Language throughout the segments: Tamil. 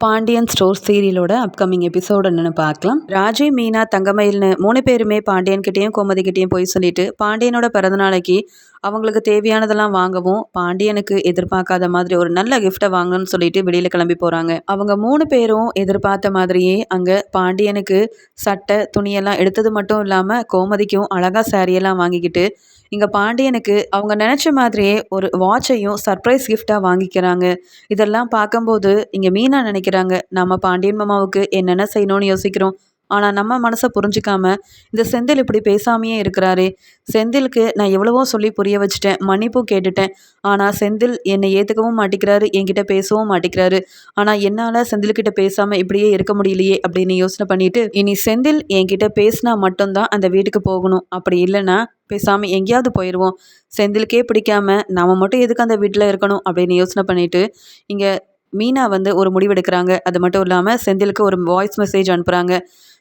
பாண்டியன் ஸ்டோர் சீரியலோட அப்கமிங் எபிசோடு என்னென்னு பார்க்கலாம். ராஜி மீனா தங்கமயில்னு மூணு பேருமே பாண்டியன் கிட்டேயும் கோமதி கிட்டேயும் போய் சொல்லிட்டு பாண்டியனோட பிறந்தநாளைக்கு அவங்களுக்கு தேவையானதெல்லாம் வாங்கவும் பாண்டியனுக்கு எதிர்பார்க்காத மாதிரி ஒரு நல்ல கிஃப்டை வாங்கணும்னு சொல்லிட்டு வெளியில் கிளம்பி போகிறாங்க அவங்க மூணு பேரும் எதிர்பார்த்த மாதிரியே அங்கே பாண்டியனுக்கு சட்டை துணியெல்லாம் எடுத்தது மட்டும் இல்லாமல் கோமதிக்கும் அழகாக சாரியெல்லாம் வாங்கிக்கிட்டு இங்கே பாண்டியனுக்கு அவங்க நினச்ச மாதிரியே ஒரு வாட்சையும் சர்ப்ரைஸ் கிஃப்டாக வாங்கிக்கிறாங்க. இதெல்லாம் பார்க்கும்போது இங்கே மீனா நினைக்கிறாங்க நம்ம பாண்டியன் மாமாவுக்கு என்னென்ன செய்யணும்னு யோசிக்கிறோம். ஆனால் நம்ம மனசை புரிஞ்சிக்காம இந்த செந்தில் இப்படி பேசாமையே இருக்கிறாரே. செந்திலுக்கு நான் எவ்வளவோ சொல்லி புரிய வச்சுட்டேன் மன்னிப்பும் கேட்டுட்டேன். ஆனால் செந்தில் என்னை ஏற்றுக்கவும் மாட்டேங்கிறாரு என்கிட்ட பேசவும் மாட்டேங்கிறாரு ஆனால் என்னால் செந்தில்கிட்ட பேசாமல் இப்படியே இருக்க முடியலையே அப்படின்னு யோசனை பண்ணிட்டு இனி செந்தில் என்கிட்ட பேசினா மட்டும்தான் அந்த வீட்டுக்கு போகணும். அப்படி இல்லைன்னா பேசாமல் எங்கேயாவது போயிடுவோம் செந்திலுக்கே பிடிக்காம நாம் மட்டும் எதுக்கு அந்த வீட்டில் இருக்கணும் அப்படின்னு யோசனை பண்ணிட்டு இங்கே மீனா வந்து ஒரு முடிவெடுக்கிறாங்க. அது மட்டும் இல்லாமல் செந்திலுக்கு ஒரு வாய்ஸ் மெசேஜ் அனுப்புகிறாங்க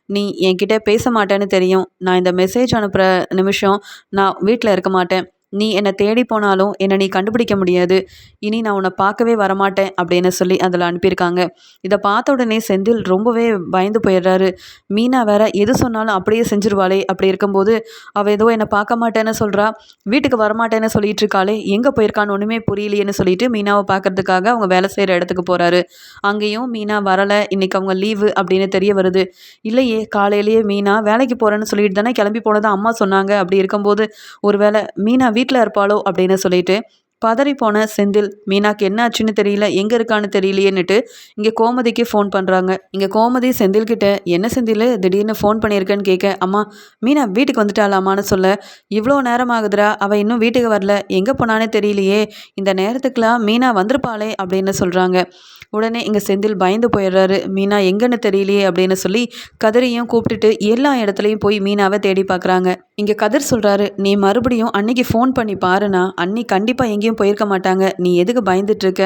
நீ என்கிட்ட பேச மாட்டேன்னு தெரியும். நான் இந்த மெசேஜ் அனுப்புகிற நிமிஷம் நான் வீட்டில் இருக்க மாட்டேன். நீ என்னை தேடி போனாலும் என்னை நீ கண்டுபிடிக்க முடியாது. இனி நான் உன்னை பார்க்கவே வரமாட்டேன் அப்படின்னு சொல்லி அதில் அனுப்பியிருக்காங்க. இதை பார்த்த உடனே செந்தில் ரொம்பவே பயந்து போயிடுறாரு. மீனா வேற எது சொன்னாலும் அப்படியே செஞ்சிருவாளே அப்படி இருக்கும்போது அவள் ஏதோ என்னை பார்க்க மாட்டேன்னு சொல்கிறா வீட்டுக்கு வரமாட்டேன்னு சொல்லிட்டு இருக்காளே எங்கே போயிருக்கான்னு ஒன்றுமே புரியலையேன்னு சொல்லிட்டு மீனாவை பார்க்கறதுக்காக அவங்க வேலை செய்கிற இடத்துக்கு போகிறாரு அங்கேயும் மீனா வரலை இன்னைக்கு அவங்க லீவு அப்படின்னு தெரிய வருது. இல்லையே காலையிலேயே மீனா வேலைக்கு போகிறேன்னு சொல்லிட்டு தானே கிளம்பி போனதான் அம்மா சொன்னாங்க அப்படி இருக்கும்போது ஒருவேளை மீனா வீட்டில் இருப்பாளோ அப்படின்னு சொல்லிட்டு பதறிப்போன செந்தில் மீனாக்கு என்ன ஆச்சுன்னு தெரியல எங்கே இருக்கான்னு தெரியலையேன்னுட்டு இங்கே கோமதிக்கு ஃபோன் பண்ணுறாங்க இங்கே கோமதி செந்தில்கிட்ட என்ன செந்தில் திடீர்னு ஃபோன் பண்ணியிருக்கேன்னு கேட்க அம்மா மீனா வீட்டுக்கு வந்துட்டாளாமான்னு சொல்ல இவ்வளோ நேரம் ஆகுதுரா அவள் இன்னும் வீட்டுக்கு வரல எங்கே போனானே தெரியலையே இந்த நேரத்துக்குலாம் மீனா வந்திருப்பாளே அப்படின்னு சொல்கிறாங்க உடனே இங்கே செந்தில் பயந்து போயிடுறாரு. மீனா எங்கன்னு தெரியலையே அப்படின்னு சொல்லி கதிரையும் கூப்பிட்டுட்டு எல்லா இடத்துலையும் போய் மீனாவை தேடி பார்க்குறாங்க இங்கே கதிர் சொல்கிறாரு நீ மறுபடியும் அன்னைக்கு ஃபோன் பண்ணி பாருனா அன்னி கண்டிப்பாக எங்கேயும் போயிருக்க மாட்டாங்க. நீ எதுக்கு பயந்துட்டுருக்க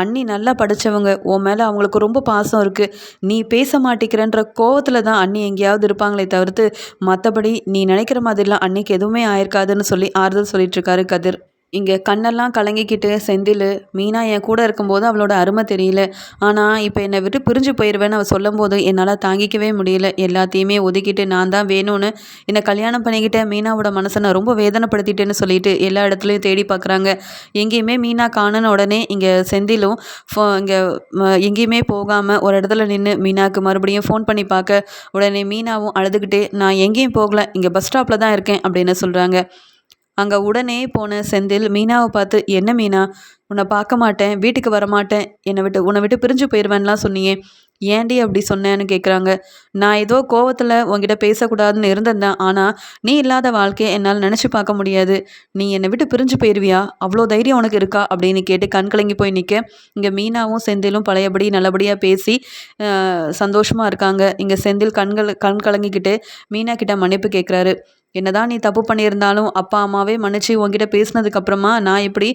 அன்னி நல்லா படித்தவங்க உன் மேலே அவங்களுக்கு ரொம்ப பாசம் இருக்குது நீ பேச மாட்டேங்கிறன்ற கோவத்தில் தான் அன்னி எங்கேயாவது இருப்பாங்களே தவிர்த்து மற்றபடி நீ நினைக்கிற மாதிரிலாம் அன்னைக்கு எதுவுமே ஆயிருக்காதுன்னு சொல்லி ஆறுதல் சொல்லிட்டுருக்காரு கதிர். இங்கே கண்ணெல்லாம் கலங்கிக்கிட்டு செந்தில் மீனா என் கூட இருக்கும்போது அவளோட அருமை தெரியல. ஆனால் இப்போ என்னை விட்டு பிரிஞ்சு போயிடுவேன்னு அவள் சொல்லும்போது என்னால் தாங்கிக்கவே முடியல. எல்லாத்தையுமே ஒதுக்கிட்டு நான் தான் வேணும்னு என்னை கல்யாணம் பண்ணிக்கிட்டேன் மீனாவோட மனசை நான் ரொம்ப வேதனைப்படுத்திட்டேன்னு சொல்லிட்டு எல்லா இடத்துலையும் தேடி பார்க்குறாங்க எங்கேயுமே மீனா காணுன உடனே இங்கே செந்திலும் ஃபோ இங்கே எங்கேயுமே போகாமல் ஒரு இடத்துல நின்று மீனாவுக்கு மறுபடியும் ஃபோன் பண்ணி பார்க்க உடனே மீனாவும் அழுதுகிட்டே நான் எங்கேயும் போகல. இங்கே பஸ் ஸ்டாப்பில் தான் இருக்கேன் அப்படின்னு சொல்கிறாங்க அங்கே உடனே போன செந்தில் மீனாவை பார்த்து என்ன மீனா? உன்னை பார்க்க மாட்டேன் வீட்டுக்கு வரமாட்டேன் என்னை விட்டு உன்னை விட்டு பிரிஞ்சு போயிடுவேன்லாம் சொன்னியே. ஏண்டி அப்படி சொன்னேன்னு கேட்குறாங்க நான் ஏதோ கோவத்தில் உங்ககிட்ட பேசக்கூடாதுன்னு இருந்திருந்தேன் ஆனால் நீ இல்லாத வாழ்க்கையை என்னால் நினச்சி பார்க்க முடியாது. நீ என்னை விட்டு பிரிஞ்சு போயிடுவியா அவ்வளோ தைரியம் உனக்கு இருக்கா? அப்படின்னு கேட்டு கண் கலங்கி போய் நிற்க இங்கே மீனாவும் செந்திலும் பழையபடி நல்லபடியாக பேசி சந்தோஷமாக இருக்காங்க. இங்கே செந்தில் கண்கள் கண் கலங்கிக்கிட்டு மீனா கிட்ட மன்னிப்பு கேட்குறாரு என்னதான் நீ தப்பு பண்ணியிருந்தாலும் அப்பா அம்மாவே மன்னிச்சு உங்ககிட்ட பேசினதுக்கப்புறமா நான் இப்படி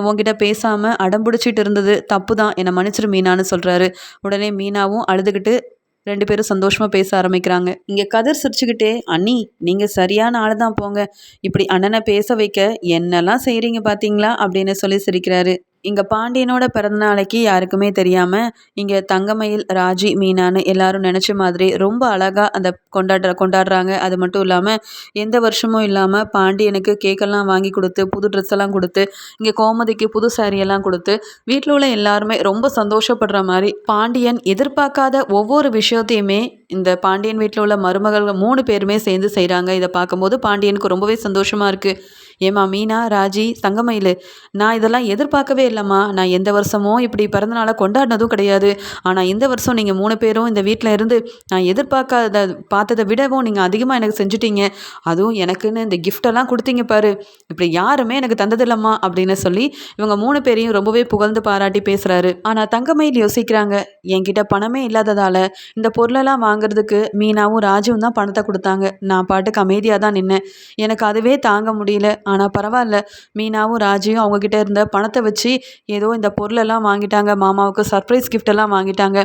உங்ககிட்ட பேசாமல் அடம்பிடிச்சிட்டு இருந்தது தப்பு தான் என்னை மன்னிச்சிரு மீனான்னு சொல்கிறாரு உடனே மீனாவும் அழுதுகிட்டு ரெண்டு பேரும் சந்தோஷமாக பேச ஆரம்பிக்கிறாங்க. இங்கே கதிர் சிரிச்சுக்கிட்டே அண்ணி நீங்கள் சரியான ஆள் தான் போங்க. இப்படி அண்ணனை பேச வைக்க என்னெல்லாம் செய்கிறீங்க பார்த்தீங்களா அப்படின்னு சொல்லி சிரிக்கிறாரு. இங்கே பாண்டியனோட பிறந்தநாளைக்கு யாருக்குமே தெரியாமல் இங்கே தங்கமயில் ராஜி மீனான்னு எல்லாரும் நினச்ச மாதிரி ரொம்ப அழகாக அந்த கொண்டாடுற கொண்டாடுறாங்க. அது மட்டும் இல்லாமல் எந்த வருஷமும் இல்லாமல் பாண்டியனுக்கு கேக்கெல்லாம் வாங்கி கொடுத்து புது ட்ரெஸ் எல்லாம் கொடுத்து இங்கே கோமதிக்கு புது சாரியெல்லாம் கொடுத்து வீட்டில் உள்ள எல்லாருமே ரொம்ப சந்தோஷப்படுற மாதிரி பாண்டியன் எதிர்பார்க்காத ஒவ்வொரு விஷயத்தையுமே இந்த பாண்டியன் வீட்டில் உள்ள மருமகள் மூணு பேருமே சேர்ந்து செய்கிறாங்க இதை பார்க்கும்போது பாண்டியனுக்கு ரொம்பவே சந்தோஷமாக இருக்குது ஏமா மீனா ராஜி தங்கமயில் நான் இதெல்லாம் எதிர்பார்க்கவே இல்லை இல்லைம்மா நான் எந்த வருஷமும் இப்படி பிறந்தநாளை கொண்டாடினதும் கிடையாது. ஆனால் இந்த வருஷம் நீங்கள் மூணு பேரும் இந்த வீட்டில் இருந்து நான் எதிர்பார்க்காத பார்த்ததை விடவும் நீங்கள் அதிகமாக எனக்கு செஞ்சுட்டீங்க. அதுவும் எனக்குன்னு இந்த கிஃப்டெல்லாம் கொடுத்தீங்க பாரு. இப்படி யாருமே எனக்கு தந்ததில்லம்மா அப்படின்னு சொல்லி இவங்க மூணு பேரையும் ரொம்பவே புகழ்ந்து பாராட்டி பேசுகிறாரு ஆனால் தங்கமயில் யோசிக்கிறாங்க என்கிட்ட பணமே இல்லாததால் இந்த பொருளெல்லாம் வாங்குறதுக்கு மீனாவும் ராஜுவும் தான் பணத்தை கொடுத்தாங்க. நான் பாட்டுக்கு அமைதியாக தான் நின்னேன். எனக்கு அதுவே தாங்க முடியல. ஆனால் பரவாயில்ல. மீனாவும் ராஜியும் அவங்கக்கிட்ட இருந்த பணத்தை வச்சு ஏதோ இந்த பொருளெல்லாம் வாங்கிட்டாங்க மாமாவுக்கு சர்ப்ரைஸ் கிஃப்டெல்லாம் வாங்கிட்டாங்க.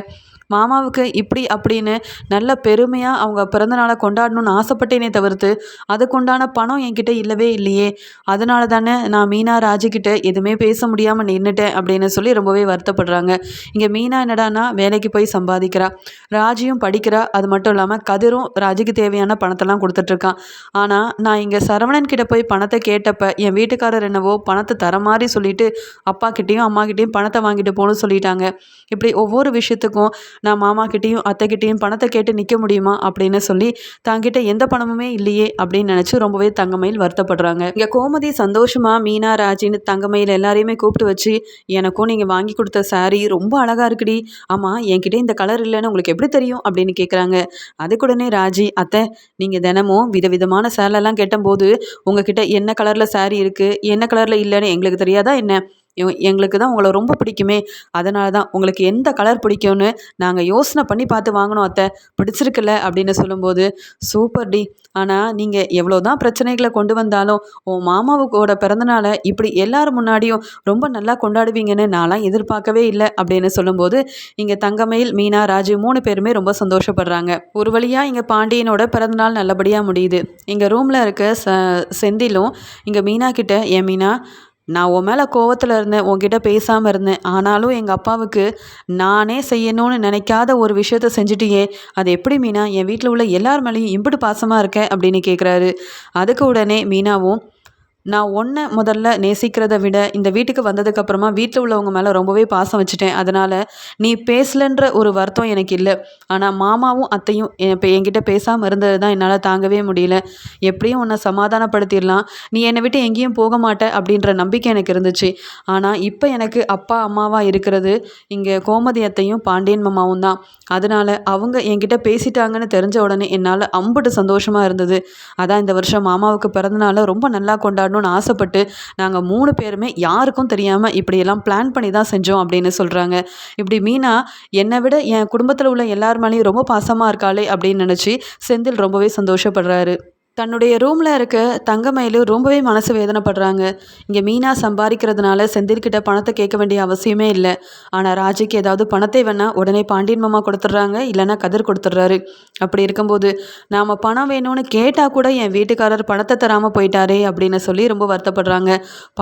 மாமாவுக்கு இப்படி அப்படின்னு நல்ல பெருமையாக அவங்க பிறந்தநாளை கொண்டாடணும்னு ஆசைப்பட்டேனே தவிர்த்து அதுக்குண்டான பணம் என்கிட்ட இல்லவே இல்லையே. அதனால தானே நான் மீனா ராஜுக்கிட்ட எதுவுமே பேச முடியாமல் நின்றுட்டேன் அப்படின்னு சொல்லி ரொம்பவே வருத்தப்படுறாங்க. இங்கே மீனா என்னடானா வேலைக்கு போய் சம்பாதிக்கிறா. ராஜியும் படிக்கிறா. அது மட்டும் இல்லாமல் கதிரும் ராஜுக்கு தேவையான பணத்தெல்லாம் கொடுத்துட்ருக்கான் ஆனால் நான் இங்கே சரவணன் கிட்ட போய் பணத்தை கேட்டப்ப என் வீட்டுக்காரர் என்னவோ பணத்தை தர மாதிரி சொல்லிட்டு அப்பா கிட்டேயும் அம்மா கிட்டேயும் பணத்தை வாங்கிட்டு போகணும்னு சொல்லிட்டாங்க. இப்படி ஒவ்வொரு விஷயத்துக்கும் நான் மாமா கிட்டேயும் அத்தைக்கிட்டேயும் பணத்தை கேட்டு நிற்க முடியுமா அப்படின்னு சொல்லி தாங்கிட்ட எந்த பணமுமே இல்லையே அப்படின்னு நினச்சி ரொம்பவே தங்கமயில் வருத்தப்படுறாங்க. இங்கே கோமதி சந்தோஷமாக மீனா ராஜின்னு தங்கமயில் எல்லாரையுமே கூப்பிட்டு வச்சு எனக்கும் நீங்கள் வாங்கி கொடுத்த சாரீ ரொம்ப அழகாக இருக்குடி. ஆமாம் என்கிட்ட இந்த கலர் இல்லைன்னு உங்களுக்கு எப்படி தெரியும் அப்படின்னு கேட்குறாங்க அதுக்குடனே ராஜி அத்தை நீங்கள் தினமும் விதவிதமான சேலெல்லாம் கேட்டபோது உங்ககிட்ட என்ன கலரில் சாரீ இருக்குது என்ன கலரில் இல்லைன்னு எங்களுக்கு தெரியாதா என்ன? எங்களுக்கு தான் உங்களை ரொம்ப பிடிக்குமே. அதனால தான் உங்களுக்கு எந்த கலர் பிடிக்கும்னு நாங்கள் யோசனை பண்ணி பார்த்து வாங்கினோம் அத்தை. பிடிச்சிருக்குல்ல அப்படின்னு சொல்லும்போது சூப்பர் டி. ஆனால் நீங்கள் எவ்வளோ தான் பிரச்சனைகளை கொண்டு வந்தாலும் உன் மாமாவுக்கோட பிறந்தநாளை இப்படி எல்லார் முன்னாடியும் ரொம்ப நல்லா கொண்டாடுவீங்கன்னு நான்லாம் எதிர்பார்க்கவே இல்லை. அப்படின்னு சொல்லும்போது இங்கே தங்கமயில் மீனா ராஜு மூணு பேருமே ரொம்ப சந்தோஷப்படுறாங்க. ஒரு வழியாக இங்கே பாண்டியனோட பிறந்தநாள் நல்லபடியாக முடியுது. இங்கே ரூமில் இருக்க ச செந்திலும் இங்கே மீனா கிட்ட ஏன் மீனா நான் உன் மேலே கோவத்தில் இருந்தேன் உன்கிட்ட பேசாமல் இருந்தேன். ஆனாலும் எங்கள் அப்பாவுக்கு நானே செய்யணும்னு நினைக்காத ஒரு விஷயத்த செஞ்சுட்டியே. அது எப்படி மீனா? என் வீட்டில் உள்ள எல்லார் மேலேயும் இம்பிட்டு பாசமாக இருக்க? அப்படின்னு கேட்குறாரு அதுக்கு உடனே மீனாவும் நான் ஒன்றை முதல்ல நேசிக்கிறத விட இந்த வீட்டுக்கு வந்ததுக்கப்புறமா வீட்டில் உள்ளவங்க மேலே ரொம்பவே பாசம் வச்சுட்டேன். அதனால் நீ பேசலன்ற ஒரு வருத்தம் எனக்கு இல்லை. ஆனால் மாமாவும் அத்தையும் இப்போ என்கிட்ட பேசாமல் இருந்தது தான் என்னால் தாங்கவே முடியல. எப்படியும் உன்னை சமாதானப்படுத்திடலாம். நீ என்னை விட்டு எங்கேயும் போக மாட்டே அப்படின்ற நம்பிக்கை எனக்கு இருந்துச்சு. ஆனால் இப்போ எனக்கு அப்பா அம்மாவாக இருக்கிறது இங்கே கோமதி அத்தையும் பாண்டியன் மாமாவும் தான். அதனால் அவங்க என்கிட்ட பேசிட்டாங்கன்னு தெரிஞ்ச உடனே என்னால் அம்புட்டு சந்தோஷமாக இருந்தது. அதான் இந்த வருஷம் மாமாவுக்கு பிறந்தனால ரொம்ப நல்லா கொண்டாடு கொண்டாடணும்னு ஆசைப்பட்டு நாங்கள் மூணு பேருமே யாருக்கும் தெரியாமல் இப்படியெல்லாம் பிளான் பண்ணி தான் செஞ்சோம் அப்படின்னு சொல்கிறாங்க இப்படி மீனா என்னை விட என் குடும்பத்தில் உள்ள எல்லார் மேலேயும் ரொம்ப பாசமாக இருக்காளே அப்படின்னு நினச்சி செந்தில் ரொம்பவே சந்தோஷப்படுறாரு. தன்னுடைய ரூமில் இருக்க தங்கமயிலு ரொம்பவே மனசு வேதனைப்படுறாங்க. இங்கே மீனா சம்பாதிக்கிறதுனால செந்தில்கிட்ட பணத்தை கேட்க வேண்டிய அவசியமே இல்லை. ஆனால் ராஜிக்கு ஏதாவது பணத்தை வேணால் உடனே பாண்டியன் மாமா கொடுத்துட்றாங்க இல்லைன்னா கதிர் கொடுத்துட்றாரு. அப்படி இருக்கும்போது நாம் பணம் வேணும்னு கேட்டால் கூட என் வீட்டுக்காரர் பணத்தை தராமல் போயிட்டாரே அப்படின்னு சொல்லி ரொம்ப வருத்தப்படுறாங்க.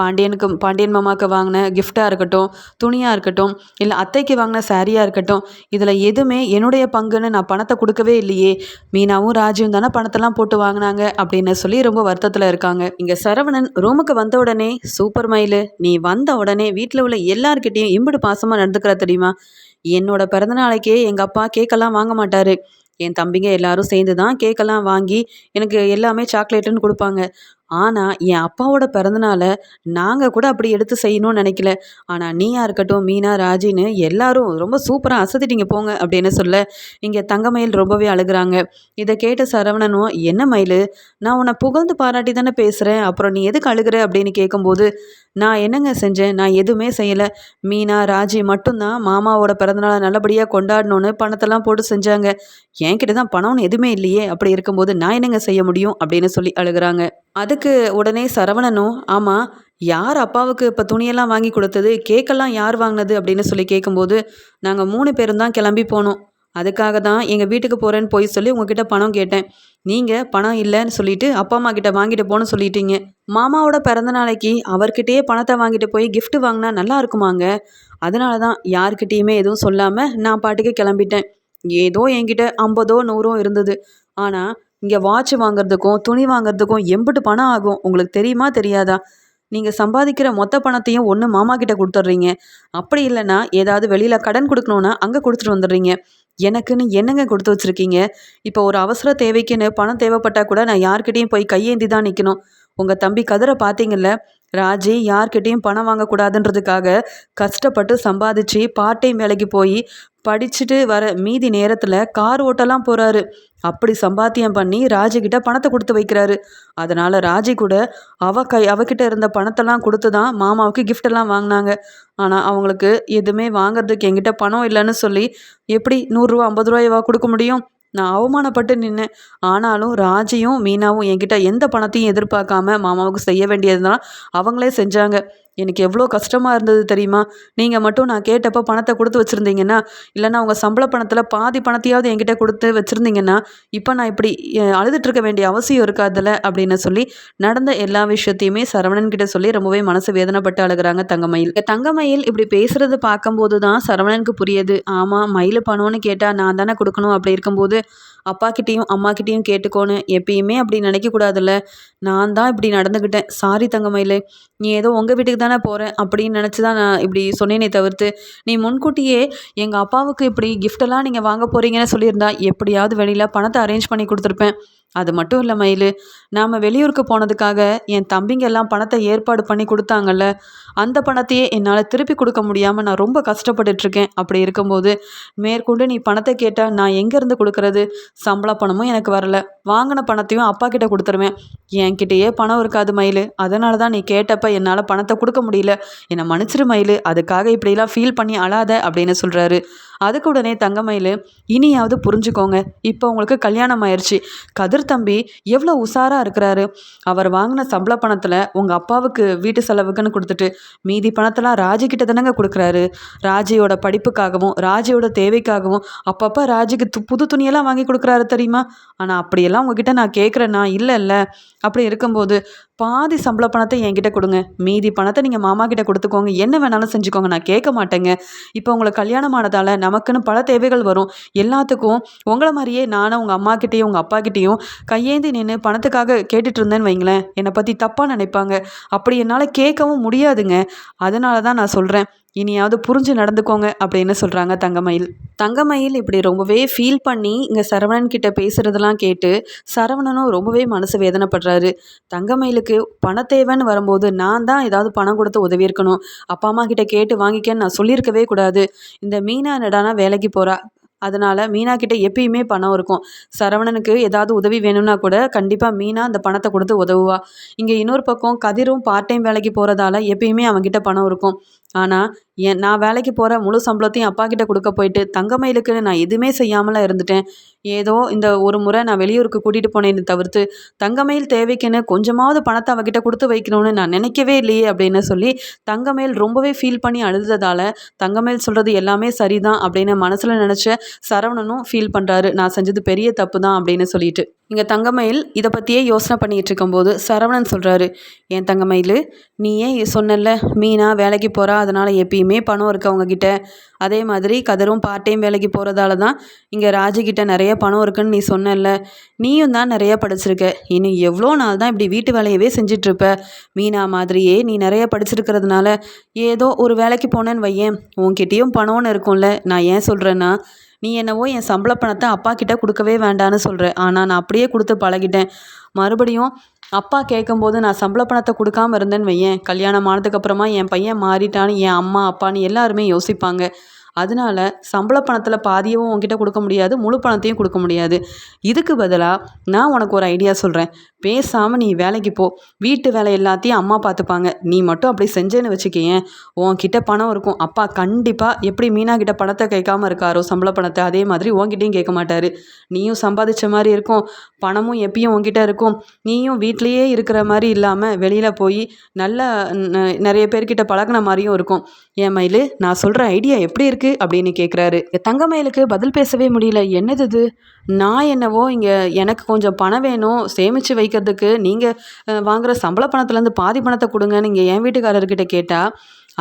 பாண்டியனுக்கு பாண்டியன் மாமாவுக்கு வாங்கின கிஃப்டாக இருக்கட்டும் துணியாக இருக்கட்டும் இல்லை அத்தைக்கு வாங்கின சாரியாக இருக்கட்டும் இதில் எதுவுமே என்னுடைய பங்குன்னு நான் பணத்தை கொடுக்கவே இல்லையே. மீனாவும் ராஜியும் தானே பணத்தெல்லாம் போட்டு வாங்கினாங்க. அப்படின்னு சொல்லி ரொம்ப வருத்தத்தில் இருக்காங்க. இங்கே சரவணன் ரூமுக்கு வந்த உடனே சூப்பர் மயிலு நீ வந்த உடனே வீட்டில் உள்ள எல்லார்கிட்டேயும் இம்புடு பாசமாக நடந்துக்கிற தெரியுமா? என்னோட பிறந்தநாளைக்கே எங்கள் அப்பா கேக்கெல்லாம் வாங்க மாட்டார். என் தம்பிங்க எல்லாரும் சேர்ந்து தான் கேக்கெல்லாம் வாங்கி எனக்கு எல்லாமே சாக்லேட்டுன்னு கொடுப்பாங்க. ஆனால் என் அப்பாவோட பிறந்தனால நாங்கள் கூட அப்படி எடுத்து செய்யணும்னு நினைக்கல. ஆனால் நீயா இருக்கட்டும் மீனா ராஜின்னு எல்லாரும் ரொம்ப சூப்பராக அசத்திட்டீங்க போங்க அப்படின்னு சொல்ல இங்கே தங்கமயில் ரொம்பவே அழுகிறாங்க. இதை கேட்ட சரவணனும் என்ன மயில் நான் உன்னை புகழ்ந்து பாராட்டி தானே பேசுகிறேன் அப்புறம் நீ எதுக்கு அழுகிற? அப்படின்னு கேட்கும்போது நான் என்னங்க செஞ்சேன்? நான் எதுவுமே செய்யலை. மீனா ராஜி மட்டும்தான் மாமாவோட பிறந்தநாளை நல்லபடியாக கொண்டாடணும்னு பணத்தெல்லாம் போட்டு செஞ்சாங்க. என்கிட்ட தான் பணம்னு எதுவுமே இல்லையே. அப்படி இருக்கும்போது நான் என்னங்க செய்ய முடியும்? அப்படின்னு சொல்லி அழுகிறாங்க. அதுக்கு உடனே சரவணனும் ஆமாம் யார் அப்பாவுக்கு இப்போ துணியெல்லாம் வாங்கி கொடுத்தது? கேக்கெல்லாம் யார் வாங்கினது? அப்படின்னு சொல்லி கேட்கும்போது நாங்கள் மூணு பேரும் தான் கிளம்பி போனோம். அதுக்காக தான் எங்கள் வீட்டுக்கு போகிறேன்னு போய் சொல்லி உங்ககிட்ட பணம் கேட்டேன். நீங்கள் பணம் இல்லைன்னு சொல்லிட்டு அப்பா அம்மா கிட்ட வாங்கிட்டு போன்னு சொல்லிட்டீங்க. மாமாவோட பிறந்த நாளைக்கு அவர்கிட்டயே பணத்தை வாங்கிட்டு போய் கிஃப்ட் வாங்கினா நல்லா இருக்குமாங்க? அதனால தான் யார்கிட்டேயுமே எதுவும் சொல்லாமல் நான் பாட்டுக்கு கிளம்பிட்டேன். ஏதோ என்கிட்ட ஐம்பதோ நூறோ இருந்தது. ஆனால் இங்கே வாட்ச் வாங்குறதுக்கும் துணி வாங்குறதுக்கும் எம்பிட்டு பணம் ஆகும். உங்களுக்கு தெரியுமா தெரியாதா? நீங்கள் சம்பாதிக்கிற மொத்த பணத்தையும் ஒன்று மாமா கிட்ட கொடுத்துட்றீங்க. அப்படி இல்லைன்னா ஏதாவது வெளியில் கடன் கொடுக்கணுன்னா அங்கே கொடுத்துட்டு வந்துடுறீங்க. எனக்குன்னு என்னங்க கொடுத்து வச்சுருக்கீங்க? இப்போ ஒரு அவசர தேவைக்குன்னு பணம் தேவைப்பட்டால் கூட நான் யார்கிட்டையும் போய் கையேந்தி தான் நிற்கணும் உங்கள் தம்பி கதிரை பார்த்தீங்கல்ல ராஜி யார்கிட்டையும் பணம் வாங்கக்கூடாதுன்றதுக்காக கஷ்டப்பட்டு சம்பாதிச்சு பார்ட் டைம் வேலைக்கு போய் படிச்சுட்டு வர மீதி நேரத்தில் கார் ஓட்டலாம் போகிறாரு அப்படி சம்பாத்தியம் பண்ணி ராஜிக்கிட்ட பணத்தை கொடுத்து வைக்கிறாரு. அதனால் ராஜி கூட அவ கை அவகிட்ட இருந்த பணத்தெல்லாம் கொடுத்து தான் மாமாவுக்கு கிஃப்டெல்லாம் வாங்கினாங்க. ஆனால் அவங்களுக்கு எதுவுமே வாங்குறதுக்கு என்கிட்ட பணம் இல்லைன்னு சொல்லி எப்படி நூறுரூவா ஐம்பது ரூபாயவா கொடுக்க முடியும்? நான் அவமானப்பட்டு நின்னேன். ஆனாலும் ராஜியும் மீனாவும் என்கிட்ட எந்த பணத்தையும் எதிர்பார்க்காம மாமாவுக்கு செய்ய வேண்டியதுதான் அவங்களே செஞ்சாங்க. எனக்கு எவ்வளோ கஷ்டமாக இருந்தது தெரியுமா? நீங்கள் மட்டும் நான் கேட்டப்போ பணத்தை கொடுத்து வச்சுருந்தீங்கன்னா இல்லைன்னா உங்கள் சம்பள பணத்தில் பாதி பணத்தையாவது என்கிட்ட கொடுத்து வச்சுருந்தீங்கன்னா இப்போ நான் இப்படி அஹ், அழுதுட்டு இருக்க வேண்டிய அவசியம் இருக்காதுல்ல? அப்படின்னு சொல்லி நடந்த எல்லா விஷயத்தையுமே சரவணன் கிட்ட சொல்லி ரொம்பவே மனசு வேதனைப்பட்டு அழுகுறாங்க தங்கமயில். தங்கமயில் இப்படி பேசுறது பார்க்கும்போது தான் சரவணனுக்கு புரியுது. ஆமாம் மயில் பணம்னு கேட்டால் நான் தானே கொடுக்கணும் அப்படி இருக்கும்போது அப்பாக்கிட்டேயும் அம்மாக்கிட்டேயும் கேட்டுக்கோணும் கேட்டுக்கோன்னு எப்பயுமே அப்படி நினைக்கக்கூடாதுல்ல. நான் தான் இப்படி நடந்துக்கிட்டேன். சாரி தங்கமயிலே. நீ ஏதோ உங்கள் வீட்டுக்கு தானே போகிறேன் அப்படின்னு நினச்சி தான் நான் இப்படி சொன்னேனே தவிர்த்து நீ முன்கூட்டியே எங்கள் அப்பாவுக்கு இப்படி கிஃப்டெல்லாம் நீங்கள் வாங்க போகிறீங்கன்னு சொல்லியிருந்தா எப்படியாவது வெளியில் பணத்தை அரேஞ்ச் பண்ணி கொடுத்துருப்பேன். அது மட்டும் இல்லை மயில் நாம் வெளியூருக்கு போனதுக்காக என் தம்பிங்க எல்லாம் பணத்தை ஏற்பாடு பண்ணி கொடுத்தாங்கல்ல அந்த பணத்தையே என்னால் திருப்பி கொடுக்க முடியாமல் நான் ரொம்ப கஷ்டப்பட்டுட்ருக்கேன். அப்படி இருக்கும்போது மேற்கொண்டு நீ பணத்தை கேட்டால் நான் எங்கேருந்து கொடுக்கறது? சம்பள பணமும் எனக்கு வரல. வாங்கின பணத்தையும் அப்பா கிட்ட கொடுத்துருவேன். என்கிட்டயே பணம் இருக்காது மயில். அதனால தான் நீ கேட்டப்ப என்னால் பணத்தை கொடுக்க முடியல. என்னை மன்னிச்சிரு மயில். அதுக்காக இப்படிலாம் ஃபீல் பண்ணி அழாத அப்படின்னு சொல்கிறாரு அதுக்கு உடனே தங்கமயில் இனியாவது புரிஞ்சுக்கோங்க. இப்போ உங்களுக்கு கல்யாணம் ஆயிடுச்சு கதிர் தம்பி எவ்வளோ உஷாராக இருக்கிறாரு. அவர் வாங்கின சம்பள பணத்தில் உங்கள் அப்பாவுக்கு வீட்டு செலவுக்குன்னு கொடுத்துட்டு மீதி பணத்தெல்லாம் ராஜிக்கிட்ட தானேங்க கொடுக்குறாரு. ராஜியோட படிப்புக்காகவும் ராஜியோட தேவைக்காகவும் அப்பப்போ ராஜிக்கு து புது துணியெல்லாம் வாங்கி கொடுக்குறாரு தெரியுமா? ஆனால் அப்படியெல்லாம் உங்ககிட்ட நான் கேட்குறேன்னா இல்லை இல்லை அப்படி இருக்கும்போது பாதி சம்பள பணத்தை என்கிட்ட கொடுங்க. மீதி பணத்தை நீங்கள் மாமா கிட்ட கொடுத்துக்கோங்க. என்ன வேணாலும் செஞ்சுக்கோங்க. நான் கேட்க மாட்டேங்க. இப்போ உங்களுக்கு கல்யாணம் ஆனதால் நமக்குன்னு பல தேவைகள் வரும். எல்லாத்துக்கும் உங்களை மாதிரியே நானும் உங்கள் அம்மா கிட்டேயும் உங்கள் அப்பா கிட்டேயும் கையேந்தி நின்று பணத்துக்காக கேட்டுட்டு இருந்தேன்னு வைங்களேன். என்னை பற்றி தப்பாக நினைப்பாங்க. அப்படி என்னால் கேட்கவும் முடியாதுங்க. அதனால தான் நான் சொல்கிறேன் இனியாவது புரிஞ்சு நடந்துக்கோங்க அப்படின்னு சொல்கிறாங்க தங்கமயில். தங்கமயில் இப்படி ரொம்பவே ஃபீல் பண்ணி இங்கே சரவணன் கிட்ட பேசுகிறதெல்லாம் கேட்டு சரவணனும் ரொம்பவே மனசு வேதனைப்படுறாரு. தங்கமயிலுக்கு பணத்தேவைன்னு வரும்போது நான் தான் ஏதாவது பணம் கொடுத்து உதவி இருக்கணும் அப்பா அம்மா கிட்ட கேட்டு வாங்கிக்கன்னு நான் சொல்லியிருக்கவே கூடாது. இந்த மீனா நடானா வேலைக்கு போகிறா அதனால் மீனா கிட்ட எப்பயுமே பணம் இருக்கும். சரவணனுக்கு ஏதாவது உதவி வேணும்னா கூட கண்டிப்பாக மீனா அந்த பணத்தை கொடுத்து உதவுவா. இங்கே இன்னொரு பக்கம் கதிரும் பார்ட் டைம் வேலைக்கு போகிறதால எப்பயுமே அவங்ககிட்ட பணம் இருக்கும். ஆனால் என் நான் வேலைக்கு போகிற முழு சம்பளத்தையும் அப்பா கிட்ட கொடுக்க போயிட்டு தங்கமயிலுக்குன்னு நான் எதுவுமே செய்யாமலாம் இருந்துட்டேன். ஏதோ இந்த ஒரு முறை நான் வெளியூருக்கு கூட்டிகிட்டு போனேன்னு தவிர்த்து தங்கமயில் தேவைக்குன்னு கொஞ்சமாவது பணத்தை அவகிட்ட கொடுத்து வைக்கணும்னு நான் நினைக்கவே இல்லையே அப்படின்னு சொல்லி தங்கமயில் ரொம்பவே ஃபீல் பண்ணி அழுததால் தங்கமயில் சொல்கிறது எல்லாமே சரிதான் அப்படின்னு மனசில் நினச்ச சரவணனும் ஃபீல் பண்ணுறாரு நான் செஞ்சது பெரிய தப்பு தான் அப்படின்னு சொல்லிட்டு. இங்கே தங்கமயில் இதை பற்றியே யோசனை பண்ணிகிட்டு இருக்கும்போது சரவணன் சொல்கிறாரு என் தங்கமயில் நீ ஏன் சொன்னல மீனா வேலைக்கு போகிறா அதனால் எப்பயுமே பணம் இருக்கு அவங்கக்கிட்ட அதே மாதிரி கதரும் பார்ட் டைம் வேலைக்கு போகிறதால தான் இங்கே ராஜுக்கிட்ட நிறைய பணம் இருக்குன்னு நீ சொன்னல நீயும் தான் நிறைய படிச்சிருக்க. இன்னும் எவ்வளோ நாள் தான் இப்படி வீட்டு வேலையவே செஞ்சிட்ருப்ப? மீனா மாதிரியே நீ நிறைய படிச்சிருக்கிறதுனால ஏதோ ஒரு வேலைக்கு போனேன்னு வையேன். உன்கிட்டயும் பணம்னு இருக்கும்ல. நான் ஏன் சொல்கிறேன்னா நீ என்னவோ என் சம்பள பணத்தை அப்பா கிட்ட கொடுக்கவே வேண்டான்னு சொல்கிற ஆனால் நான் அப்படியே கொடுத்து பழகிட்டேன். மறுபடியும் அப்பா கேட்கும்போது நான் சம்பள பணத்தை கொடுக்காம இருந்தேன்னு வையேன். கல்யாணம் ஆனதுக்கப்புறமா என் பையன் மாறிட்டான்னு என் அம்மா அப்பான்னு எல்லாருமே யோசிப்பாங்க. அதனால சம்பள பணத்தில் பாதியவும் உன்கிட்ட கொடுக்க முடியாது முழு பணத்தையும் கொடுக்க முடியாது. இதுக்கு பதிலாக நான் உனக்கு ஒரு ஐடியா சொல்கிறேன் பேசாமல் நீ வேலைக்கு போ. வீட்டு வேலை எல்லாத்தையும் அம்மா பார்த்துப்பாங்க நீ மட்டும் அப்படி செஞ்சேன்னு வச்சுக்கேன் உன்கிட்ட பணம் இருக்கும். அப்பா கண்டிப்பாக எப்படி மீனா கிட்ட பணத்தை கேட்காம இருக்காரோ சம்பள பணத்தை அதே மாதிரி உன்கிட்டையும் கேட்க மாட்டார். நீயும் சம்பாதிச்ச மாதிரி இருக்கும். பணமும் எப்பயும் உன்கிட்ட இருக்கும். நீயும் வீட்லேயே இருக்கிற மாதிரி இல்லாமல் வெளியில் போய் நல்ல நிறைய பேர்கிட்ட பழகின மாதிரியும் இருக்கும். என் மயில் நான் சொல்கிற ஐடியா எப்படி இருக்குது அப்படின்னு கேட்குறாரு தங்க மயிலுக்கு பதில் பேசவே முடியல. என்னது இது? நான் என்னவோ இங்கே எனக்கு கொஞ்சம் பணம் வேணும். சேமித்து வைக்கிறதுக்கு நீங்கள் வாங்குகிற சம்பள பணத்துலேருந்து பாதி பணத்தை கொடுங்கன்னு இங்கே என் வீட்டுக்காரர்கிட்ட கேட்டால்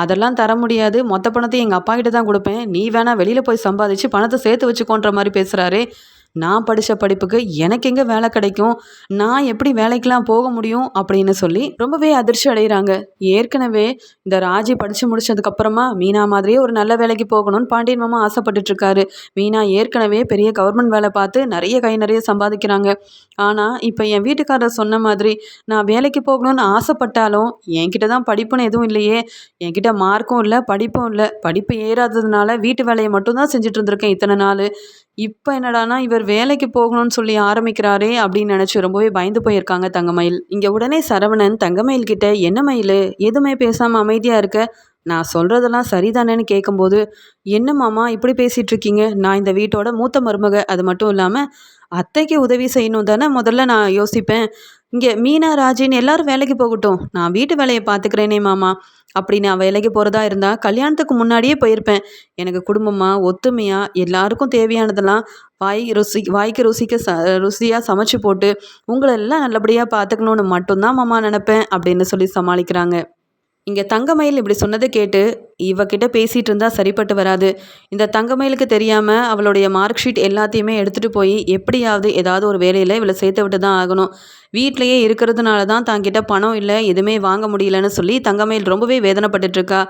அதெல்லாம் தர முடியாது. மொத்த பணத்தை எங்கள் அப்பா கிட்ட தான் கொடுப்பேன். நீ வேணா வெளியில் போய் சம்பாதிச்சு பணத்தை சேர்த்து வச்சுக்கோன்ற மாதிரி பேசுகிறாரே நான் படித்த படிப்புக்கு எனக்கு எங்கே வேலை கிடைக்கும்? நான் எப்படி வேலைக்கெலாம் போக முடியும்? அப்படின்னு சொல்லி ரொம்பவே அதிர்ச்சி அடைகிறாங்க ஏற்கனவே இந்த ராஜி படித்து முடிச்சதுக்கப்புறமா மீனா மாதிரியே ஒரு நல்ல வேலைக்கு போகணும்னு பாண்டியன் மாமா ஆசைப்பட்டுட்ருக்காரு மீனா ஏற்கனவே பெரிய கவர்மெண்ட் வேலை பார்த்து நிறைய கை நிறைய சம்பாதிக்கிறாங்க. ஆனால் இப்போ என் வீட்டுக்காரர் சொன்ன மாதிரி நான் வேலைக்கு போகணும்னு ஆசைப்பட்டாலும் என்கிட்ட தான் படிப்புன்னு எதுவும் இல்லையே. என்கிட்ட மார்க்கும் இல்லை படிப்பும் இல்லை. படிப்பு ஏறாததுனால வீட்டு வேலையை மட்டும்தான் செஞ்சுட்டு இருந்திருக்கேன் இத்தனை நாள். இப்போ என்னடானா இவர் வேலைக்கு போகணும்னு சொல்லி ஆரம்பிக்கிறாரே அப்படின்னு நினச்சி ரொம்பவே பயந்து போயிருக்காங்க தங்கமயில். இங்கே உடனே சரவணன் தங்கமயில் கிட்ட என்ன மயில்? எதுவுமே பேசாமல் அமைதியாக இருக்க? நான் சொல்கிறதெல்லாம் சரிதானேன்னு கேட்கும்போது என்ன மாமா இப்படி பேசிகிட்டு இருக்கீங்க? நான் இந்த வீட்டோட மூத்த மருமக. அது மட்டும் இல்லாமல் அத்தைக்கு உதவி செய்யணும் தானே முதல்ல நான் யோசிப்பேன். இங்கே மீனா ராஜின்னு எல்லாரும் வேலைக்கு போகட்டும். நான் வீட்டு வேலையை பார்த்துக்கிறேனே மாமா. அப்படி நான் வேலைக்கு போகிறதா இருந்தால் கல்யாணத்துக்கு முன்னாடியே போயிருப்பேன். எனக்கு குடும்பமாக ஒத்துமையாக எல்லாருக்கும் தேவையானதெல்லாம் வாய் ருசி வாய்க்கு ருசிக்க ச ருசியாக சமைச்சு போட்டு உங்களை எல்லாம் நல்லபடியாக பார்த்துக்கணுன்னு மட்டும்தான் மாமா நினப்பேன் அப்படின்னு சொல்லி சமாளிக்கிறாங்க. இங்கே தங்கமயில் இப்படி சொன்னதை கேட்டு இவகிட்ட பேசிகிட்டு இருந்தால் சரிப்பட்டு வராது. இந்த தங்கமயிலுக்கு தெரியாமல் அவளுடைய மார்க் ஷீட் எல்லாத்தையுமே எடுத்துகிட்டு போய் எப்படியாவது ஏதாவது ஒரு வேலையில் இவளை சேர்த்து விட்டு தான் ஆகணும். வீட்டிலையே இருக்கிறதுனால தான் தாங்கிட்ட பணம் இல்லை எதுவுமே வாங்க முடியலன்னு சொல்லி தங்கமயில் ரொம்பவே வேதனைப்பட்டுட்ருக்கா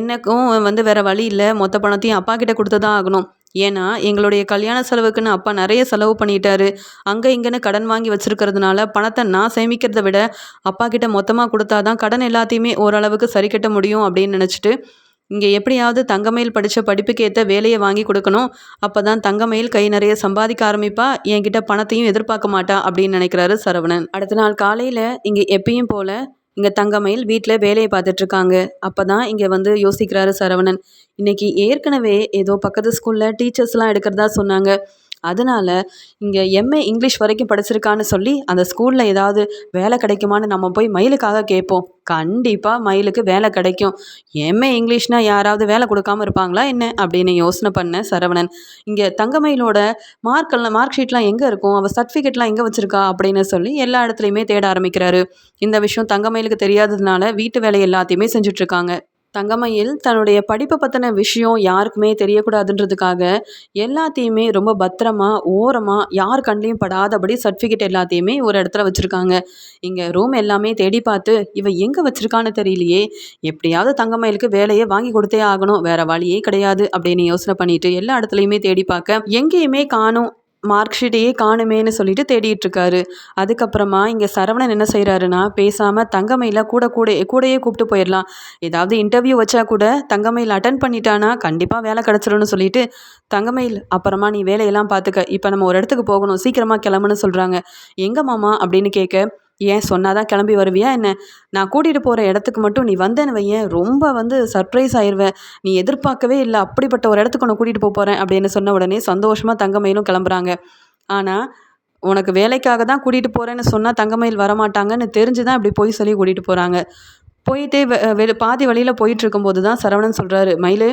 எனக்கும் வந்து வேறு வழி இல்லை மொத்த பணத்தையும் அப்பா கிட்ட கொடுத்து தான் ஆகணும். ஏன்னா எங்களுடைய கல்யாண செலவுக்குன்னு அப்பா நிறைய செலவு பண்ணிட்டாரு. அங்கே இங்கேன்னு கடன் வாங்கி வச்சுருக்கிறதுனால பணத்தை நான் சேமிக்கிறத விட அப்பா கிட்ட மொத்தமாக கொடுத்தா தான் கடன் எல்லாத்தையுமே ஓரளவுக்கு சரி கட்ட முடியும் அப்படின்னு நினச்சிட்டு இங்கே எப்படியாவது தங்கமயில் படித்த படிப்புக்கு ஏற்ற வேலையை வாங்கி கொடுக்கணும். அப்போ தான் தங்கமயில் கை நிறைய சம்பாதிக்க ஆரம்பிப்பா என்கிட்ட பணத்தையும் எதிர்பார்க்க மாட்டா அப்படின்னு நினைக்கிறாரு சரவணன். அடுத்த நாள் காலையில் இங்கே எப்பயும் போல் இங்கே தங்கமயில் வீட்டில் வேலையை பார்த்துட்ருக்காங்க. அப்போ தான் இங்கே வந்து யோசிக்கிறாரு சரவணன். இன்றைக்கி ஏற்கனவே ஏதோ பக்கத்து ஸ்கூலில் டீச்சர்ஸ்லாம் எடுக்கிறதா சொன்னாங்க. அதனால் இங்கே எம்ஏ இங்கிலீஷ் வரைக்கும் படிச்சிருக்கான்னு சொல்லி அந்த ஸ்கூலில் ஏதாவது வேலை கிடைக்குமான்னு நம்ம போய் மயிலுக்காக கேட்போம். கண்டிப்பாக மயிலுக்கு வேலை கிடைக்கும். எம்ஏ இங்கிலீஷ்னால் யாராவது வேலை கொடுக்காம இருப்பாங்களா என்ன? அப்படின்னு யோசனை பண்ண சரவணன். இங்கே தங்கமயிலோட மார்க்கெல்லாம் மார்க் ஷீட்லாம் எங்கே இருக்கும்? அவள் சர்டிஃபிகேட்லாம் எங்கே வச்சுருக்கா? அப்படின்னு சொல்லி எல்லா இடத்துலையுமே தேட ஆரம்பிக்கிறாரு. இந்த விஷயம் தங்கமயிலுக்கு தெரியாததுனால வீட்டு வேலை எல்லாத்தையுமே செஞ்சுட்ருக்காங்க தங்கமயில் தன்னுடைய படிப்பை பற்றின விஷயம் யாருக்குமே தெரியக்கூடாதுன்றதுக்காக எல்லாத்தையுமே ரொம்ப பத்திரமா ஓரமாக யார் கண்லேயும் படாதபடி சர்டிஃபிகேட் எல்லாத்தையுமே ஒரு இடத்துல வச்சுருக்காங்க. இங்கே ரூம் எல்லாமே தேடி பார்த்து இவன் எங்கே வச்சுருக்கான்னு தெரியலையே. எப்படியாவது தங்கமயிலுக்கு வேலையை வாங்கி கொடுத்தே ஆகணும். வேறு வழியே கிடையாது. அப்படின்னு யோசனை பண்ணிட்டு எல்லா இடத்துலையுமே தேடி பார்க்க எங்கேயுமே காணும். மார்க் ஷீட்டையே காணுமேன்னு சொல்லிட்டு தேடிட்டு இருக்காரு அதுக்கப்புறமா இங்கே சரவணன் என்ன செய்கிறாருன்னா பேசாமல் தங்கமயில கூட கூட கூடையே கூப்பிட்டு போயிடலாம். ஏதாவது இன்டர்வியூ வச்சா கூட தங்கமயில் அட்டன் பண்ணிட்டானா கண்டிப்பாக வேலை கிடச்சிரும்னு சொல்லிட்டு தங்கமயில் அப்புறமா நீ வேலையெல்லாம் பார்த்துக்க இப்போ நம்ம ஒரு இடத்துக்கு போகணும் சீக்கிரமாக கிளம்புன்னு சொல்கிறாங்க எங்கே மாமா? அப்படின்னு கேட்க ஏன் சொன்னாதான் கிளம்பி வருவியா என்ன? நான் கூட்டிகிட்டு போகிற இடத்துக்கு மட்டும் நீ வந்தேன்னு வையேன். ரொம்ப வந்து சர்ப்ரைஸ் ஆயிடுவேன் நீ எதிர்பார்க்கவே இல்லை. அப்படிப்பட்ட ஒரு இடத்துக்கு உன்னை கூட்டிகிட்டு போக போகிறேன் அப்படின்னு சொன்ன உடனே சந்தோஷமாக தங்கமயிலும் கிளம்புறாங்க. ஆனால் உனக்கு வேலைக்காக தான் கூட்டிகிட்டு போகிறேன்னு சொன்னால் தங்கமயில் வரமாட்டாங்கன்னு தெரிஞ்சு தான் இப்படி போய் சொல்லி கூட்டிகிட்டு போகிறாங்க போயிட்டே வெ பாதி வழியில் போயிட்டு இருக்கும்போது தான் சரவணன் சொல்கிறாரு மயில்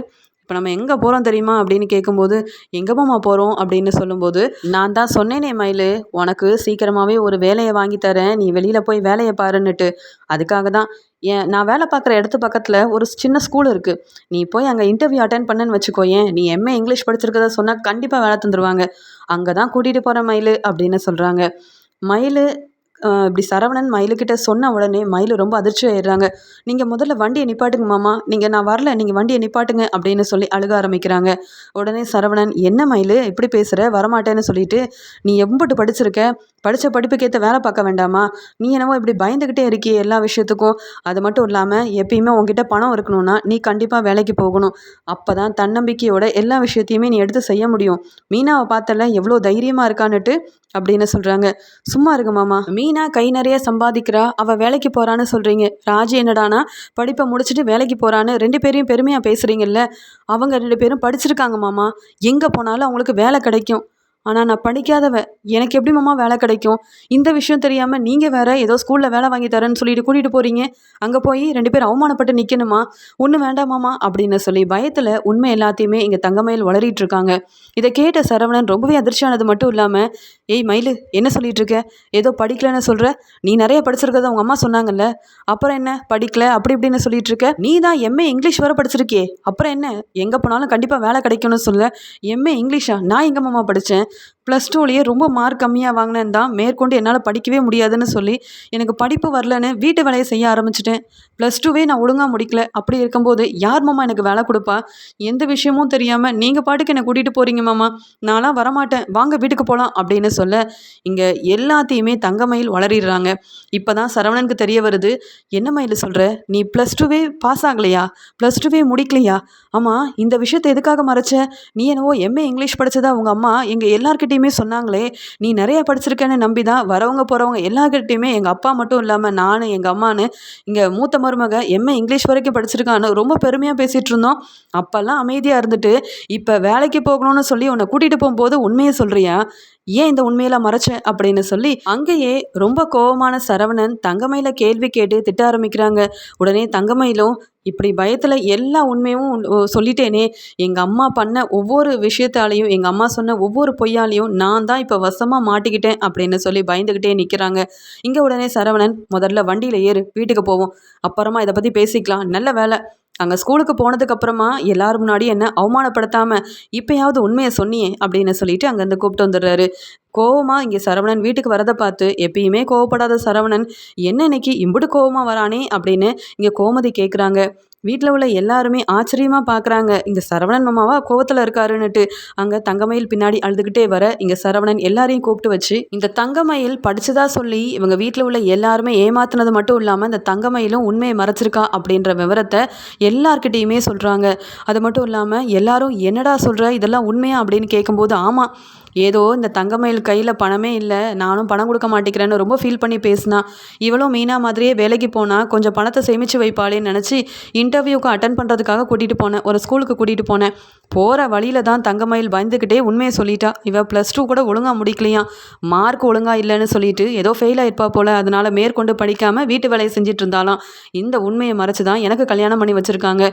இப்போ நம்ம எங்கே போகிறோம் தெரியுமா அப்படின்னு கேட்கும்போது எங்கேம்மா போகிறோம் அப்படின்னு சொல்லும்போது நான் தான் சொன்னேனே மயில் உனக்கு சீக்கிரமாகவே ஒரு வேலையை வாங்கி தரேன் நீ வெளியில் போய் வேலையை பாருன்னுட்டு. அதுக்காக தான் ஏன் நான் வேலை பார்க்குற இடத்து பக்கத்தில் ஒரு சின்ன ஸ்கூல் இருக்குது நீ போய் அங்கே இன்டர்வியூ அட்டன் பண்ணுன்னு வச்சுக்கோ ஏன் நீ எம்ஏ இங்கிலீஷ் படிச்சிருக்கதா சொன்னால் கண்டிப்பாக வேலை தந்துடுவாங்க அங்கே தான் கூட்டிகிட்டு போகிறேன் மயில் அப்படின்னு சொல்கிறாங்க மயில் இப்படி சரவணன் மயிலுக்கிட்ட சொன்ன உடனே மயில் ரொம்ப அதிர்ச்சி ஆயிடுறாங்க. நீங்கள் முதல்ல வண்டியை நிப்பாட்டுங்க மாமா. நீங்கள் நான் வரல நீங்கள் வண்டியை நிப்பாட்டுங்க அப்படின்னு சொல்லி அழுக ஆரம்பிக்கிறாங்க. உடனே சரவணன் என்ன மயில் இப்படி பேசுகிற வரமாட்டேன்னு சொல்லிட்டு நீ எம்பிட்டு படிச்சிருக்க? படித்த படிப்புக்கேற்ற வேலை பார்க்க வேண்டாமா? நீ என்னவோ இப்படி பயந்துக்கிட்டே இருக்கியே எல்லா விஷயத்துக்கும். அது மட்டும் இல்லாமல் எப்பயுமே உங்ககிட்ட பணம் இருக்கணும்னா நீ கண்டிப்பாக வேலைக்கு போகணும். அப்போ தான் தன்னம்பிக்கையோட எல்லா விஷயத்தையுமே நீ எடுத்து செய்ய முடியும். மீனாவை பார்த்தல எவ்வளோ தைரியமாக இருக்கான்னுட்டு அப்படின்னு சொல்கிறாங்க சும்மா இருங்க மாமா. மீனா கை நிறைய சம்பாதிக்கிறா. அவள் வேலைக்கு போகிறான்னு சொல்கிறீங்க ராஜி என்னடானா படிப்பை முடிச்சுட்டு வேலைக்கு போகிறான்னு ரெண்டு பேரையும் பெருமையாக பேசுகிறீங்கல்ல அவங்க ரெண்டு பேரும் படிச்சிருக்காங்க மாமா. எங்கே போனாலும் அவங்களுக்கு வேலை கிடைக்கும். ஆனால் நான் படிக்காதவ. எனக்கு எப்படி மாமா வேலை கிடைக்கும்? இந்த விஷயம் தெரியாமல் நீங்கள் வேற ஏதோ ஸ்கூலில் வேலை வாங்கி தரேன்னு சொல்லிட்டு கூட்டிகிட்டு போகிறீங்க அங்கே போய் ரெண்டு பேரும் அவமானப்பட்டு நிற்கணுமா ஒன்றும் வேண்டாமாமா அப்படின்னு சொல்லி பயத்தில் உண்மை எல்லாத்தையுமே இங்கே தங்கமயில் வளரிட்டு இருக்காங்க. இதை கேட்ட சரவணன் ரொம்பவே அதிர்ச்சியானது மட்டும் இல்லாமல் ஏய் மயிலு என்ன சொல்லிட்டு இருக்க ஏதோ படிக்கலன்னு சொல்கிற நீ நிறைய படிச்சிருக்கதை அவங்க அம்மா சொன்னாங்கல்ல? அப்புறம் என்ன? படிக்கல அப்படி இப்படின்னு சொல்லிட்டு இருக்க நீ தான் எம்ஏ இங்கிலீஷ் வர படிச்சிருக்கே அப்புறம் என்ன? எங்கே போனாலும் கண்டிப்பாக வேலை கிடைக்கும்னு சொல்ல எம்ஏ இங்கிலீஷா நான் எங்கள் மாமா படித்தேன் ப்ளஸ் டூலேயே ரொம்ப மார்க் கம்மியாக வாங்கினேன் தான். மேற்கொண்டு என்னால் படிக்கவே முடியாதுன்னு சொல்லி எனக்கு படிப்பு வரலன்னு வீட்டு வேலையை செய்ய ஆரம்பிச்சிட்டேன். ப்ளஸ் டூவே நான் ஒழுங்காக முடிக்கல. அப்படி இருக்கும்போது யார் மாமா எனக்கு வேலை கொடுப்பா? எந்த விஷயமும் தெரியாமல் நீங்கள் பாட்டுக்கு என்னை கூட்டிகிட்டு போகிறீங்க மாமா. நான்லாம் வரமாட்டேன். வாங்க வீட்டுக்கு போகலாம் அப்படின்னு சொல்ல இங்கே எல்லாத்தையுமே தங்கமயில் வளரிடுறாங்க. இப்போ தான் சரவணனுக்கு தெரிய வருது என்ன மயில் சொல்கிற நீ ப்ளஸ் டூவே பாஸ் ஆகலையா? ப்ளஸ் டூவே முடிக்கலையா? ஆமாம் இந்த விஷயத்தை எதுக்காக மறைச்ச? நீ என்னவோ எம்ஏ இங்கிலீஷ் படித்ததா உங்கள் அம்மா? எங்கள் எல்லாருக்கிட்டையுமே சொன்னாங்களே நீ நிறைய படிச்சிருக்கேன்னு நம்பி தான் வரவங்க போகிறவங்க எல்லாருக்கிட்டையுமே எங்கள் அப்பா மட்டும் இல்லாமல் நான் எங்கள் அம்மானு இங்கே மூத்த மருமக எம்ஏ இங்கிலீஷ் வரைக்கும் படிச்சிருக்கான்னு ரொம்ப பெருமையாக பேசிகிட்டு இருந்தோம். அப்போல்லாம் அமைதியாக இருந்துட்டு இப்போ வேலைக்கு போகணும்னு சொல்லி உன்னை கூட்டிகிட்டு போகும்போது உண்மையை சொல்கிறியா ஏன் இந்த உண்மையெல்லாம் மறைச்சேன் அப்படின்னு சொல்லி அங்கேயே ரொம்ப கோபமான சரவணன் தங்கமயில கேள்வி கேட்டு திட்ட ஆரம்பிக்கிறாங்க. உடனே தங்கமயிலும் இப்படி பயத்தில் எல்லா உண்மையும் சொல்லிட்டேனே. எங்கள் அம்மா பண்ண ஒவ்வொரு விஷயத்தாலையும் எங்கள் அம்மா சொன்ன ஒவ்வொரு பொய்யாலையும் நான் தான் இப்போ வசமாக மாட்டிக்கிட்டேன் அப்படின்னு சொல்லி பயந்துக்கிட்டே நிற்கிறாங்க இங்கே உடனே சரவணன் முதல்ல வண்டியில் ஏறு வீட்டுக்கு போவோம். அப்புறமா இதை பற்றி பேசிக்கலாம். நல்ல வேலை. அங்கே ஸ்கூலுக்கு போனதுக்கப்புறமா எல்லாரும் முன்னாடி என்ன அவமானப்படுத்தாமல் இப்போயாவது உண்மையை சொன்னியே அப்படின்னு சொல்லிட்டு அங்கேருந்து கூப்பிட்டு வந்துடுறாரு. கோவமாக இங்கே சரவணன் வீட்டுக்கு வரதை பார்த்து எப்பயுமே கோவப்படாத சரவணன் என்ன இன்னைக்கு இம்புட்டு கோவமாக வரானே? அப்படின்னு இங்கே கோமதி கேட்குறாங்க வீட்டில் உள்ள எல்லாருமே ஆச்சரியமாக பார்க்குறாங்க இங்கே சரவணன் மாமாவா கோவத்தில் இருக்காருன்னுட்டு. அங்கே தங்கமயில் பின்னாடி அழுதுகிட்டே வர இங்கே சரவணன் எல்லாரையும் கூப்பிட்டு வச்சு இந்த தங்கமயில் படிச்சதா சொல்லி இவங்க வீட்டில் உள்ள எல்லாருமே ஏமாத்தினது மட்டும் இல்லாமல் இந்த தங்கமயிலும் உண்மையை மறைச்சிருக்கா அப்படின்ற விவரத்தை எல்லார்கிட்டேயுமே சொல்கிறாங்க அது மட்டும் இல்லாமல் எல்லாரும் என்னடா சொல்கிற இதெல்லாம் உண்மையா அப்படின்னு கேட்கும்போது ஆமாம் ஏதோ இந்த தங்கமயில் கையில் பணமே இல்லை நானும் பணம் கொடுக்க மாட்டேங்கிறேன்னு ரொம்ப ஃபீல் பண்ணி பேசினா. இவளும் மீனா மாதிரியே வேலைக்கு போனால் கொஞ்சம் பணத்தை சேமித்து வைப்பாளேன்னு நினச்சி இன்டர்வியூக்கு அட்டன் பண்ணுறதுக்காக கூட்டிகிட்டு போனேன். ஒரு ஸ்கூலுக்கு கூட்டிகிட்டு போனேன். போகிற வழியில் தான் தங்கமயில் பயந்துக்கிட்டே உண்மையை சொல்லிட்டா. இவள் ப்ளஸ் டூ கூட ஒழுங்காக முடிக்கலையா? மார்க் ஒழுங்காக இல்லைன்னு சொல்லிட்டு ஏதோ ஃபெயில் ஆயிருப்பா போல் அதனால் மேற்கொண்டு படிக்காமல் வீட்டு வேலையை செஞ்சுட்டு இருந்தாலாம் இந்த உண்மையை மறைச்சு தான் எனக்கு கல்யாணம் பண்ணி வச்சுருக்காங்க.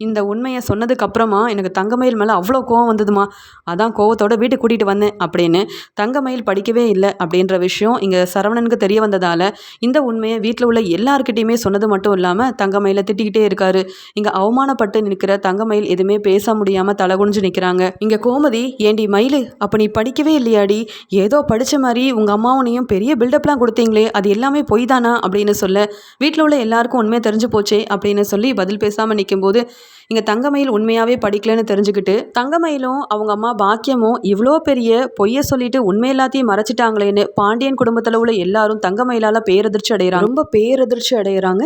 இந்த உண்மையை சொன்னதுக்கு அப்புறமா எனக்கு தங்கமயில் மேலே அவ்வளோ கோவம் வந்ததுமா? அதான் கோவத்தோட வீட்டுக்கு கூட்டிகிட்டு வந்தேன் அப்படின்னு. தங்கமயில் படிக்கவே இல்லை அப்படின்ற விஷயம் இங்கே சரவணனுக்கு தெரிய வந்ததால் இந்த உண்மையை வீட்டில் உள்ள எல்லாருக்கிட்டேயுமே சொன்னது மட்டும் இல்லாமல் தங்கமயில திட்டிக்கிட்டே இருக்காரு. இங்கே அவமானப்பட்டு நிற்கிற தங்கமயில் எதுவுமே பேச முடியாமல் தலகுனிஞ்சு நிற்கிறாங்க இங்கே கோமதி ஏண்டி மயிலு அப்போ நீ படிக்கவே இல்லையாடி? ஏதோ படித்த மாதிரி உங்கள் அம்மாவனையும் பெரிய பில்டப்லாம் கொடுத்தீங்களே அது எல்லாமே பொய் தானா? அப்படின்னு சொல்ல வீட்டில் உள்ள எல்லாருக்கும் உண்மையை தெரிஞ்சு போச்சே? அப்படின்னு சொல்லி பதில் பேசாமல் நிற்கும்போது இங்கே தங்கமயில் உண்மையாகவே படிக்கலைன்னு தெரிஞ்சுக்கிட்டு தங்கமயிலும் அவங்க அம்மா பாக்கியமும் இவ்வளோ பெரிய பொய்யை சொல்லிட்டு உண்மை எல்லாத்தையும் மறைச்சிட்டாங்களேன்னு பாண்டியன் குடும்பத்தில் உள்ள எல்லாரும் தங்கமயிலால் பேரதிர்ச்சி அடைகிறாங்க ரொம்ப பேரதிர்ச்சி அடைகிறாங்க